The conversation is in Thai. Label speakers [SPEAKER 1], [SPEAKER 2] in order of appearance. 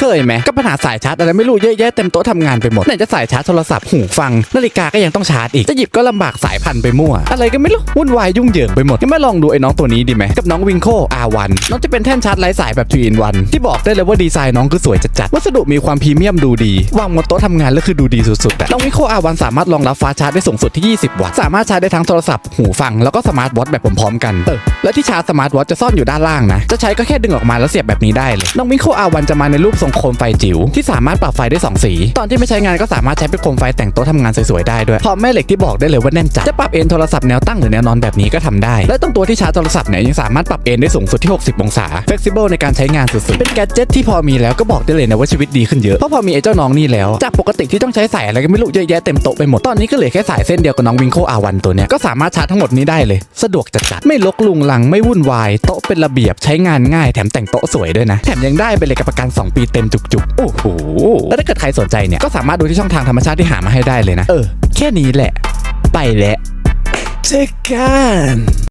[SPEAKER 1] เคยไหมก็ปัญหาสายชาร์จอะไรไม่รู้เยอะแยะเต็มโต๊ะทำงานไปหมดไหนจะสายชาร์จโทรศัพท์หูฟัง นาฬิกาก็ยังต้องชาร์จอีก จะหยิบก็ลำบากสายพันไปมั่ว อะไรก็ไม่รู้ วุ่นวายยุ่งเหยิงไปหมดก็มาลองดูไอ้น้องตัวนี้ดีไหมกับน้องวิงโค R1 น้องจะเป็นแท่นชาร์จไร้สายแบบ3 in 1ที่บอกได้เลยว่าดีไซน์น้องคือสวยจัดๆวัสดุมีความพรีเมียมดูดีวางบนโต๊ะทำงานแล้วคือดูดีสุดๆอะน้องวิงโค R1 สามารถรองรับฟ้าชาร์จได้สูงสุดที่ 20 วัตต์สามารถชาร์จได้ทั้งโทรศัพท์หูฟังแล้วก็สมาร์ทวอทช์แบบพร้อมๆกันเออและที่ชาร์จสมาร์ทวอทช์จะซ่อนอยู่ด้านล่างนะจะใช้ก็แค่ดึงออกมาแล้วเสียบแบบนี้ได้เลยน้องวิงโค R1 จะมาในรูปทรงโคมไฟจิ๋วที่สามารถปรับไฟได้สองสี ตอนที่ไม่ใช้งานก็สามารถใช้เป็นโคมไฟแต่งโต๊ะทำงานสวยๆได้ด้วยพร้อมแม่เหล็กที่บอกได้เลยว่าแน่นจัดจะปรับเอนโทรศัพท์แนวตั้งหรือแนวนอนแบบนี้ก็ทำได้ และตรงตัวที่ชาร์จโทรศัพท์เนี่ยยังสามารถปรับเอนได้สูงสุดที่ 60 องศา flexible ในการใช้งานสุดๆเป็นแกจิตที่พอมีแล้วก็บอกได้เลยนะว่าชีวิตดีขึ้นเยอะเพราะพอมีไอ้เจ้าน้องนี่แล้วจากปกติที่ต้องใช้สายอะไรก็ไม่รู้เยอะแยะเต็มโต๊ะไปหมดตอนนี้ก็เหลือแค่สายเส้นเดียวกับน้องวิงโคอาวันตัวเนี้ยก็สามารถชาร์จทั้งหมดนี้ได้เลย สะดวกจัดๆไม่ลกลุงลังไม่วุ่นวายโต๊ะเป็นระเบียบใช้งานง่ายแถมแต่งโต๊ะสวยด้วยนะแถมยังได้ไปเลยกับประกัน 2 ปีเต็มจุกๆ โอ้โห แล้วถ้าเกิดใครสนใจเนี่ย ก็สามารถดูที่ช่องทางธรรมชาติที่หามาให้ได้เลยนะ เออ แค่นี้แหละ ไปแล้วเจอกัน